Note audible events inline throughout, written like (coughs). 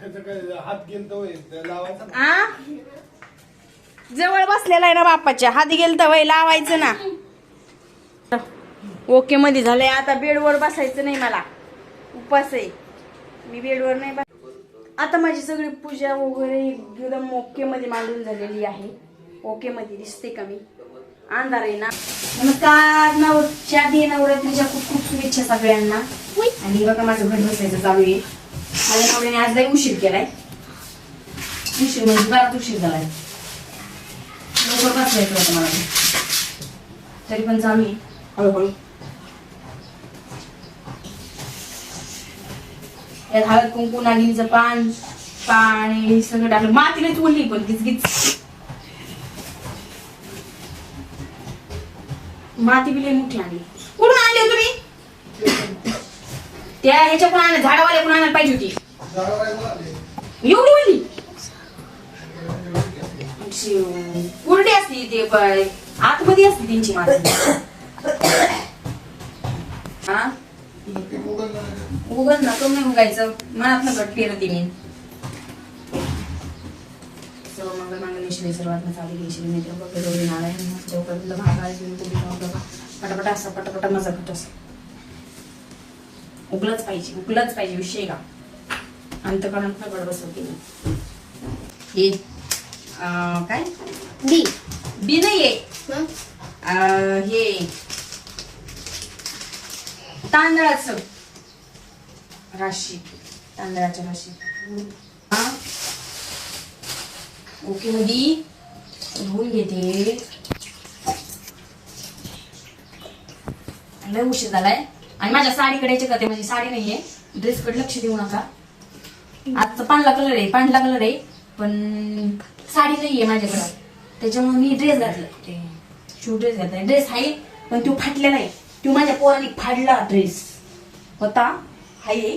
त्याचं काय हात गेलतो होय, ते लावायचा ना. आ? जवळ बसलेला आहे ना बापाच्या हात गेल तर वय लावायचं ना. ओके मध्ये झालंय. आता बेडवर बसायचं नाही मला. उपास आहे. मी बेडवर नाही बस आता माझी सगळी पूजा वगैरे एकदम ओके मध्ये मांडून झालेली आहे. ओके मध्ये दिसते का मी? अंधार आहे ना. नमस्कार शादी नवरात्रीच्या खूप खूप शुभेच्छा सगळ्यांना. आणि बघा माझं घर बसायचं चालू आहे. माझ्या नवऱ्याने आज लई उशीर केलाय उशीर म्हणजे बराच उशीर झालाय लवकर बसवायचं होतं मला. तरी पण चालू आहे हळूहळू यात हळद कुंकू नागिनीचं पान पाणी हे सगळं टाकलं मातीनेच ओढली पण गिचगिच माती बिले मोठी आणली कुठून आणली हो तुम्ही त्या ह्याच्या पण आणल्या झाडावाल्या पण आणायला पाहिजे होती. झाडावर आहे आले. एवढी कुरडी असती ते ब- आतमध्ये असती त्यांची माती (coughs) हा? तुझं पीक उगवलं नाही. ना कमी उगायचं मनात न गट पेरते मी. सर्व मंगल मंगलेश्वरी सर्वात चालू गेली मित्र बघे दोघे नारायण चौकातलं भागा घेऊन तुम्ही बघा. पटापट असा पटापट मजा कट असा. उगलच पाहिजे उगलच पाहिजे विषय का? अंतकरण फगड बसवते हे काय? डी बी नाहीये. हे? तांदळाचं. राशी. तांदळाच्या राशी. ओके मध्ये धुवून घेते. लय उशीर झालाय. आणि माझ्या साडीकडे यायचे करते माझी साडी नाहीये. ड्रेस कडे लक्ष देऊ नका. आजचा पांढरा कलर आहे. पांढरा कलर आहे. पण साडी नाहीये माझ्याकडं. त्याच्यामुळे मी ड्रेस घातला. ते शू ड्रेस घातलाय. ड्रेस आहे पण तो फाटलेला आहे. तो माझ्या पोराने फाडला ड्रेस होता आहे.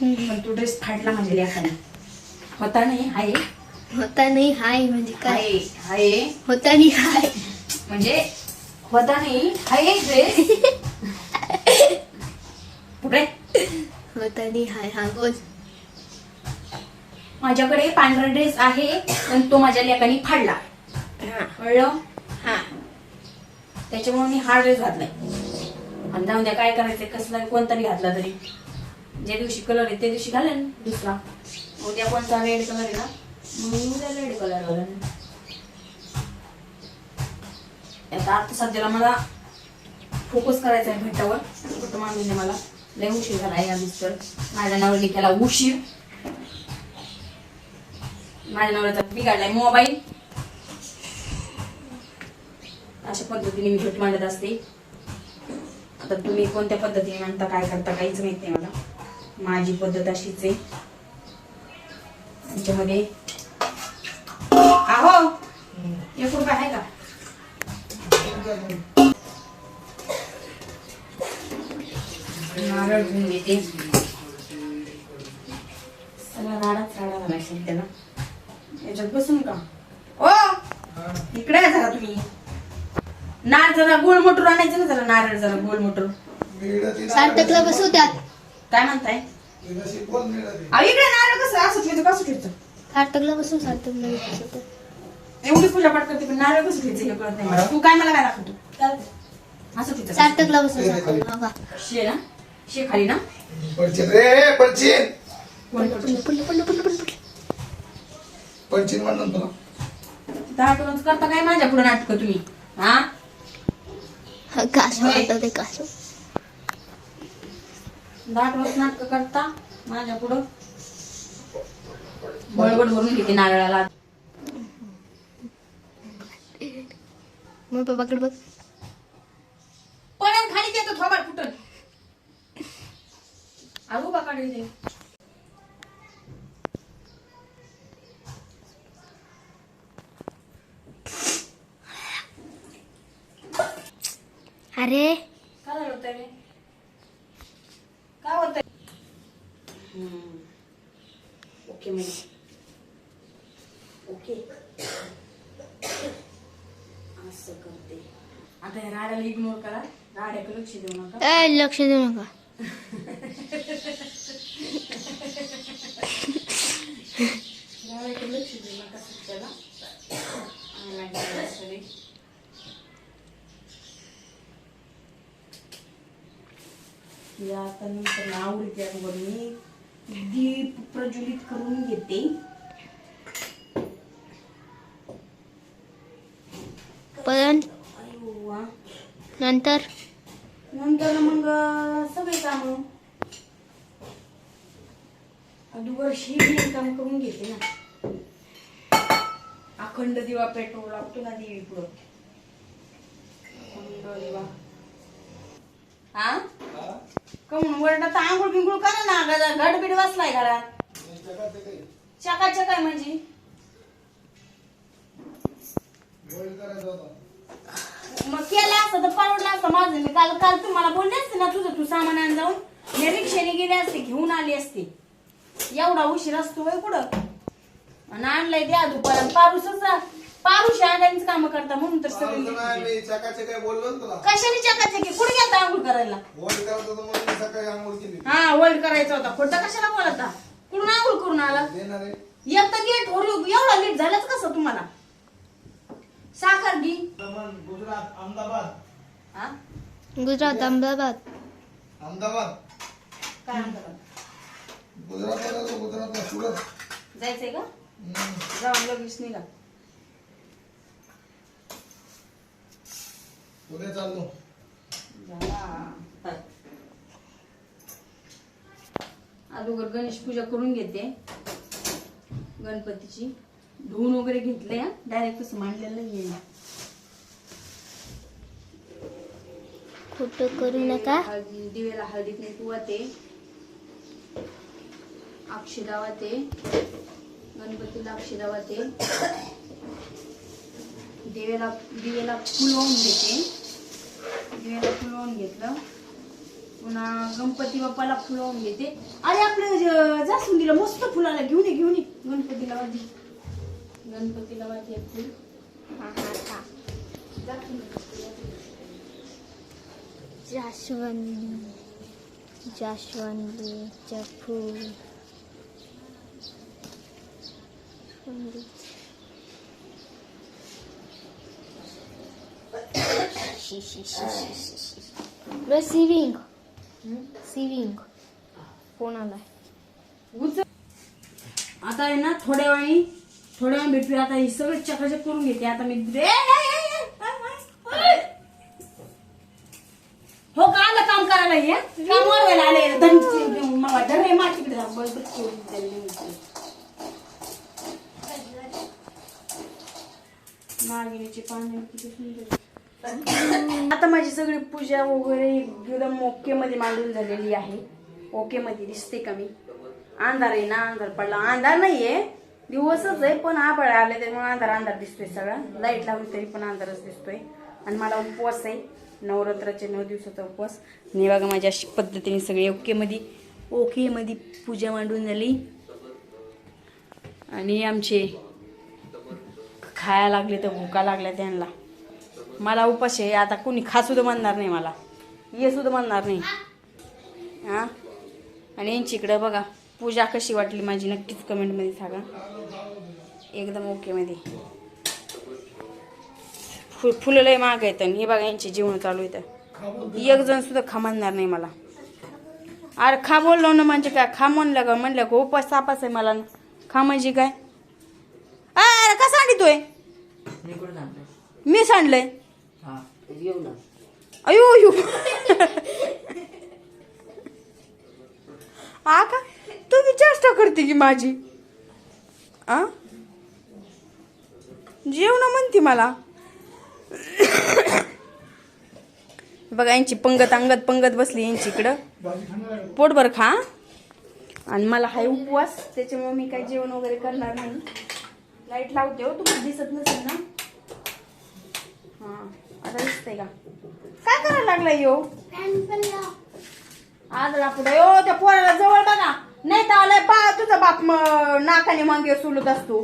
पण तो ड्रेस फाडला माझ्या लेखाने होता नाही आहे. होता नाही हाय म्हणजे काय? आहे होता नाही हाय. म्हणजे होता नाही आहे ड्रेस (laughs) कुठे होता नाही हाय हा बोल. माझ्याकडे पांढरा ड्रेस आहे पण तो माझ्या लेकाने फाडला. हा. कळलं? हा. त्याच्यामुळे मी हा ड्रेस घातलाय. आणि जाऊन द्या काय करायचंय? कसला कोणताही घातला तरी. ज्या दिवशी कलर आहे त्या दिवशी घालेन दुसरा. उद्या कोणता रेड कलर आहे ना? मी उद्या रेड कलर घालेन आता आता सध्याला मला फोकस करायचा आहे भेटावर मामीने मला? लय उशीर झाला या मिस्टर. माझ्या नवऱ्याने केला उशीर. माझ्या नवऱ्याचा बिघडलाय मोबाईल. अशा पद्धतीने मी भेट मांडत असते. आता तुम्ही कोणत्या पद्धतीने मांडता काय करता काहीच माहीत नाही मला. माझी पद्धत अशीच आहे. त्याच्यामध्ये आहो! एक रुपये आहे का? नारळ घेऊन येते सगळा राडाच राडा झाला सध्याला याच्यात बसून का? ओ! इकडे जरा तुम्ही. नार जरा गोल मोटर आणायचं ना जरा नारळ जरा गोल मोटर. सार्थकला बसव त्यात. काय म्हणताय. अहो इकडे नारळ कसं? असं ठेवायचं कसं ठेवायचं सार्थकला बसव सार्थकला एवढी पूजा पाठ करते पण नारळ कसं ठेवायचं हे कळत नाही मला. तू काय मला काय दाखवतो? असं ठेवायचं सार्थकला हा का. शे ना शे खाली ना? पडचिन रे पडचिन करतं? पडलं पडलं पडलं पडलं पडलं पडचिन म्हणलं तुला दहा टोनच करता काय माझ्या पुढे नाटक तुम्ही? हा? हा ते दहा नाटक करता माझ्या पुढं. बळबड भरून घेते नारळाला. मग बाबाकडे बघ पण खाली देतो थोबाड फुटल आलू का काढली ते अरे. काय झालं होतं रे काय होतंय ओके मी ओके. असं करते. आता या राड्याला इग्नोर करा. राड्याकडे लक्ष देऊ नका. ए लक्ष देऊ नका. की आता नंतर आवडते अगोदर मी दीप प्रज्वलित करून घेते. पण. नंतर? नंतर मग सगळे काम. अगोदर हे काम करून घेते ना. अखंड दिवा पेट्रोल लागतो ना देवी पुढं अखंड दिवा. हा कमून वरडा आंघोळ बिंघोळ करा ना गडबीड बसलाय घरात. चकाचक काय म्हणजे मग केला असतं तर परवडलं असतं माझं. मी काल काल तुम्हाला बोलले असते ना तुझं तू सामान आण जाऊन मी रिक्षेने गेले असते घेऊन आली असते. एवढा उशीर असतो वय कुठं? आणि आणलंय द्या दुपारात पारूसच पारुशी कामं करता म्हणून तर सगळे मी चकाचे काय बोललो ना तुला. कशाने चकाचकी कुठे गेलता आंघोळ करायला? बोल करत होतो म्हणून मी सकाळी आंघोळ केली. हा वर्ल्ड करायचा होता. खोटं कशाला बोलता? कुठून आंघोळ करून आला? देणार आहे. एक तर लेट एवढा लेट झालाच कसं तुम्हाला? साखर घी. गुजरात अहमदाबाद. हा गुजरात अहमदाबाद. अहमदाबाद. काय म्हणता गुजरात गुजरात सुरत. जायचंय का. जाऊन लगेच निघा. उद्या चाललो. अगोदर गणेश पूजा करून घेते. गणपतीची. धुवून वगैरे घेतले डायरेक्ट तसं मांडलेलं नाहीये. खोटं करू नका? हळदी दिवेला हळदी कुंकू वाते अक्षदा वाते गणपतीला अक्षदा वाते दिवेला दिवेला फुलवून घेते. दिवेला फुलवून घेतलं. पुन्हा गणपती बाप्पाला फुलवून घेते. अरे आपलं जासून जास्वंदीला मस्त फुलाला घेऊन ये घेऊन ये. गणपतीला वाजी. गणपतीला वादी एक फुल. हा हा हा जास्वंदी जास्वंदीचं फूल सिविंग सिविंग फोन आलाय उच आता आहे ना थोड्या वेळी थोड्या वेळ भेटूया. आता ही सगळं चकाचक करून घेते. आता मी ए, ए, ए, ए, ए. हो का आलं काम करायला हे? काम वाढवायला आले. धनची मला धरे माझ्याकडे मा तिकडे जा. बस, बस, चोरून चालली होती. नागिनीची पाने किती सुंदर (laughs) आता माझी सगळी पूजा वगैरे एकदम ओकेमध्ये मांडून झालेली आहे. ओकेमध्ये दिसते का मी? अंधार आहे ना अंधार पडला. अंधार नाहीये. दिवसच आहे पण आभाळ आले त्यामुळे अंधार अंधार दिसतोय सगळा. लाइट लावली तरी पण अंधारच दिसतोय. आणि मला उपवास आहे. नवरात्राचे नऊ दिवसाचा उपवास. आणि बघा माझ्या अशी पद्धतीने सगळी ओकेमध्ये ओकेमध्ये पूजा मांडून झाली. आणि आमचे खायला लागले तर भुका लागल्या त्यांना. मला उपास आहे. आता कोणी खा सुद्धा म्हणणार नाही मला. ये सुद्धा म्हणणार नाही. हा? आणि यांची इकडं बघा पूजा कशी वाटली माझी नक्कीच कमेंटमध्ये सांगा. एकदम ओके मध्ये. फु फुलं लय महाग आहेत आणि हे बघा यांचे जेवण चालू आहे एक जण सुद्धा खा म्हणणार नाही मला. अरे खा बोललो ना म्हणजे काय? खा म्हणलं का? म्हणलं का उपास तापास आहे मला. खा म्हणजे काय? अरे कसा आणतोय? मी सांडलंय येऊ ना. अयो अयो. (laughs) आ का? तुम्ही चेष्टा करते की माझी. आ? जेवण म्हणते मला. (coughs) बघा यांची पंगत अंगत पंगत बसली यांची इकडं. पोटभर खा आणि मला हाय उपवास त्याच्यामुळे मी काही जेवण वगैरे करणार नाही. लाइट लावते हो तुम्हाला दिसत नसेल ना हा आता दिसतंय का? काय करायला लागलाय यो? आजला पुढे यो त्या पोराला जवळ बघा. नाही तर आलाय बा तुझा बाप म- नाकाने मागे सोलत असतो.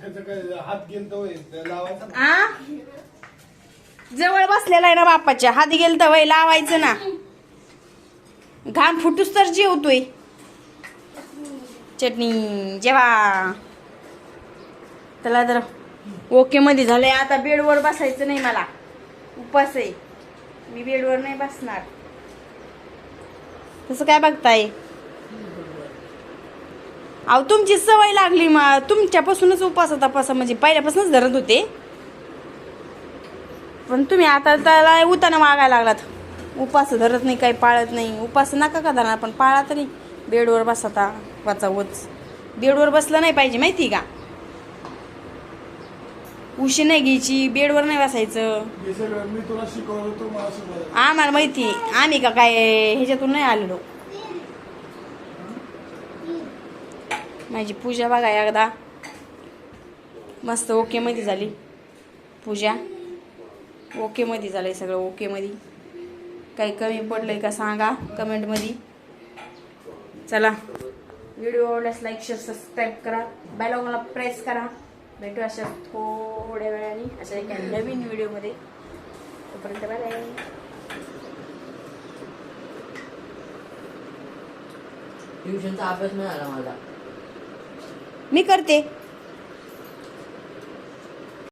त्याचं काय हात गेलतो होय, ते लावायचा ना. आ? जवळ बसलेला आहे ना बापाच्या. हात गेल तर वय लावायचं ना. घाम फुटूस तर जेवतोय. चटणी जेवा. त्याला तर ओके मध्ये झालंय. आता बेडवर बसायचं नाही मला. उपास आहे. मी बेडवर नाही बसणार. तसं काय बघताय? अहो तुमची सवय लागली मग तुमच्यापासूनच उपास तपासा म्हणजे पहिल्यापासूनच धरत होते. पण तुम्ही आता त्याला उताना मागायला लागलात. उपास धरत नाही काही पाळत नाही. उपास नका का धरणार? पण पाळा तरी. बेडवर बसता वाचा वच बेडवर बसलं नाही पाहिजे माहिती का? उशी नाही घ्यायची बेडवर नाही बसायचं. हे सगळं मी तुला शिकवलं तू मला शिकवलं. आम्हाला माहिती. आम्ही का काय ह्याच्यातून नाही आलेलो. माझी पूजा बघा एकदा. मस्त ओके मध्ये झाली. पूजा. ओके मध्ये झालंय सगळं ओके मध्ये. काही कमी पडलंय का सांगा कमेंटमध्ये चला. व्हिडिओ आवडल्यास लाईक शेअर सबस्क्राईब करा. बेल प्रेस करा. भेटू अशा थोड्या वेळाने अशा एका नवीन व्हिडिओमध्ये. तोपर्यंत बाय ट्युशनचा अभ्यास नाही झाला माझा. मी करते.